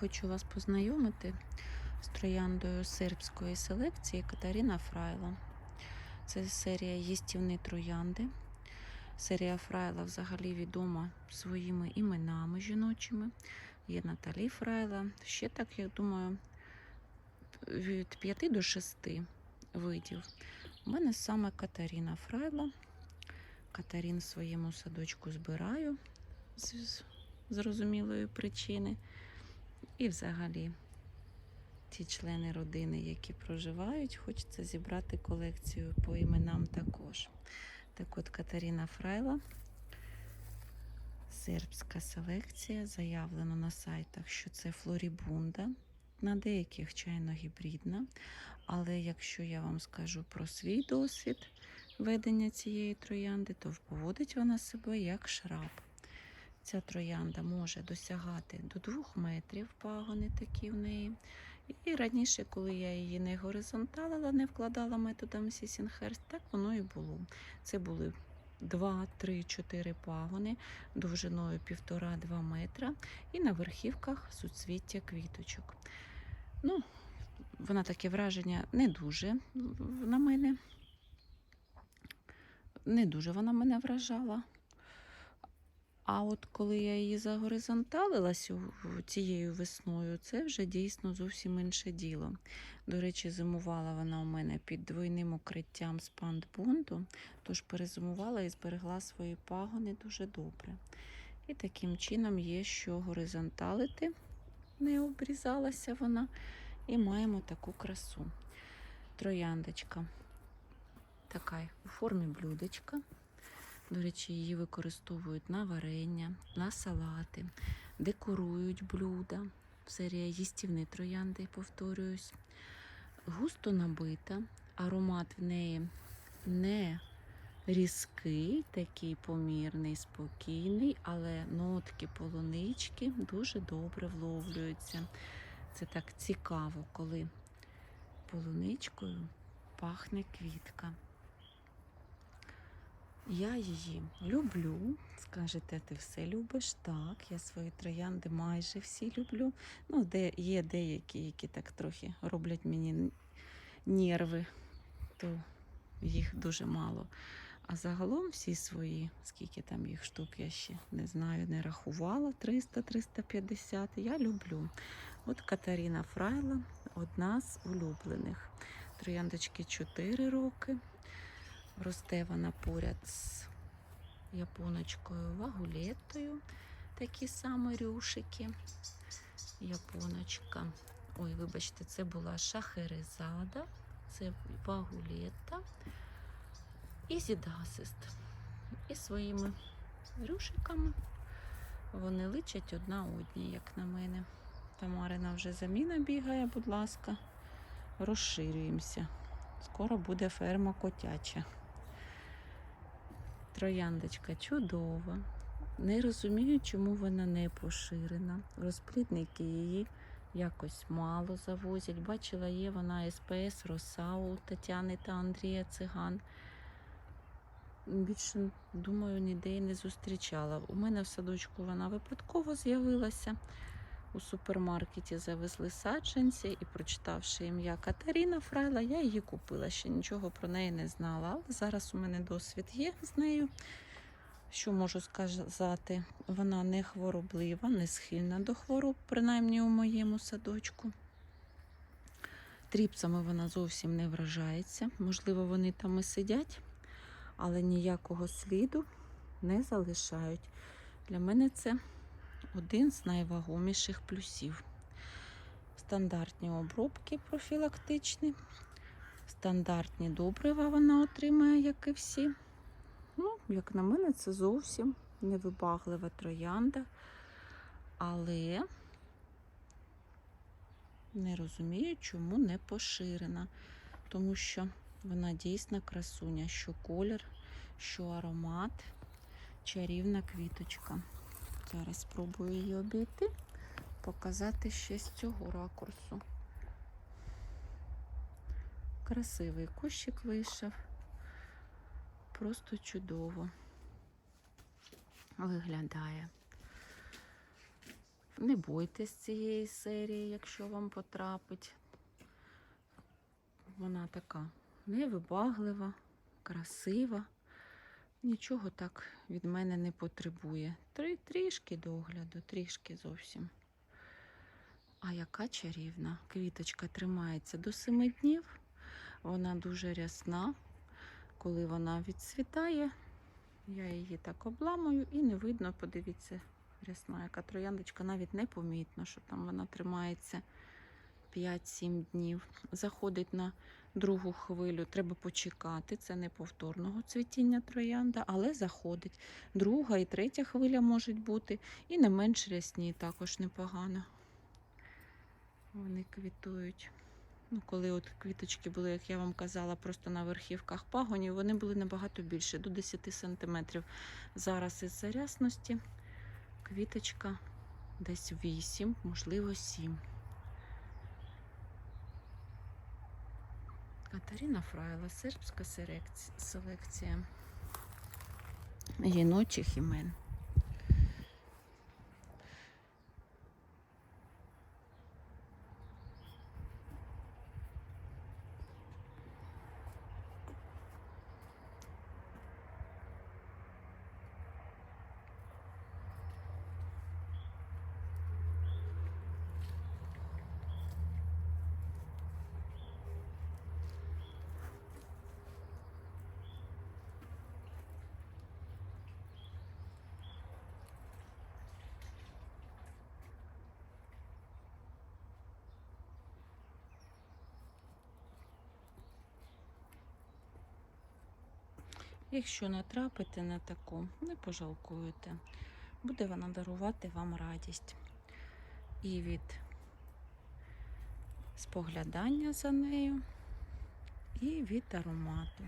хочу вас познайомити з трояндою сербської селекції Катаріна Фрайла. Це серія їстівні троянди. Серія Фрайла взагалі відома своїми іменами жіночими. Є Наталі Фрайла. Ще так, я думаю, від 5 до 6 видів. У мене саме Катаріна Фрайла. Катарін в своєму садочку збираю з зрозумілої причини. І взагалі ті члени родини, які проживають, хочеться зібрати колекцію по іменам також. Так от Катаріна Фрайла, сербська селекція, заявлено на сайтах, що це флорібунда, на деяких чайно гібридна. Але якщо я вам скажу про свій досвід ведення цієї троянди, то поводить вона себе як шраб. Ця троянда може досягати до 2 метрів пагони такі в неї. І раніше, коли я її не горизонталила, не вкладала методом Сісінхерст, так воно і було. Це були 2, 3, 4 пагони довжиною 1,5-2 метра, і на верхівках суцвіття квіточок. Ну, вона таке враження не дуже на мене. Не дуже вона мене вражала. А от коли я її загоризонталила цією весною, це вже дійсно зовсім інше діло. До речі, зимувала вона у мене під двойним укриттям з пандбонду, тож перезимувала і зберегла свої пагони дуже добре. І таким чином є що горизонталити, не обрізалася вона, і маємо таку красу. Трояндочка така у формі блюдечка. До речі, її використовують на варення, на салати, декорують блюда. Серія їстівні троянди, повторююсь. Густо набита, аромат в неї не різкий, такий помірний, спокійний, але нотки полунички дуже добре вловлюються. Це так цікаво, коли полуничкою пахне квітка. Я її люблю. Скажете, ти все любиш? Так, я свої троянди майже всі люблю. Ну, де є деякі, які так трохи роблять мені нерви, то їх дуже мало. А загалом всі свої, скільки там їх штук, я ще не знаю, не рахувала, 300-350, я люблю. От Катаріна Фрайла, одна з улюблених. Трояндочки 4 роки. Росте вона поряд з японочкою вагулетою. Такі самі рюшики. Японочка. Ой, вибачте, це була шахерезада, це вагулета і зідасист. І своїми рюшиками вони личать одна одній, як на мене. Тамарина вже заміна бігає, будь ласка, розширюємося. Скоро буде ферма котяча. Трояндочка чудова. Не розумію, чому вона не поширена. Розплідники її якось мало завозять. Бачила, є вона СПС Роса у Тетяни та Андрія Циган. Більше, думаю, ніде і не зустрічала. У мене в садочку вона випадково з'явилася. У супермаркеті завезли саджанці і, прочитавши ім'я Катерина Фрайла, я її купила. Ще нічого про неї не знала. Але зараз у мене досвід є з нею. Що можу сказати? Вона не хвороблива, не схильна до хвороб, принаймні у моєму садочку. Тріпсами вона зовсім не вражається. Можливо, вони там і сидять, але ніякого сліду не залишають. Для мене це один з найвагоміших плюсів. Стандартні обробки профілактичні, стандартні добрива вона отримує, як і всі. Ну, як на мене, це зовсім невибаглива троянда, але не розумію, чому не поширена, тому що вона дійсно красуня, що колір, що аромат, чарівна квіточка. Зараз спробую її обійти, показати ще з цього ракурсу. Красивий кущик вийшов. Просто чудово виглядає. Не бойтесь цієї серії, якщо вам потрапить. Вона така невибаглива, красива. Нічого так від мене не потребує. Три, трішки догляду, трішки зовсім. А яка чарівна. Квіточка тримається до семи днів. Вона дуже рясна. Коли вона відцвітає, я її так обламую і не видно, подивіться, рясна, яка трояндочка, навіть не помітно, що там вона тримається 5-7 днів. Заходить на другу хвилю, треба почекати. Це не повторного цвітіння троянда, але заходить. Друга і третя хвиля можуть бути, і не менш рясні, також непогано. Вони квітують. Ну, коли от квіточки були, як я вам казала, просто на верхівках пагонів, вони були набагато більше, до 10 сантиметрів. Зараз із зарясності квіточка десь 8, можливо, 7. Катерина Фрайла, сербська селекція жіночих імен. Якщо натрапите на таку, не пожалкуєте. Буде вона дарувати вам радість. І від споглядання за нею, і від аромату.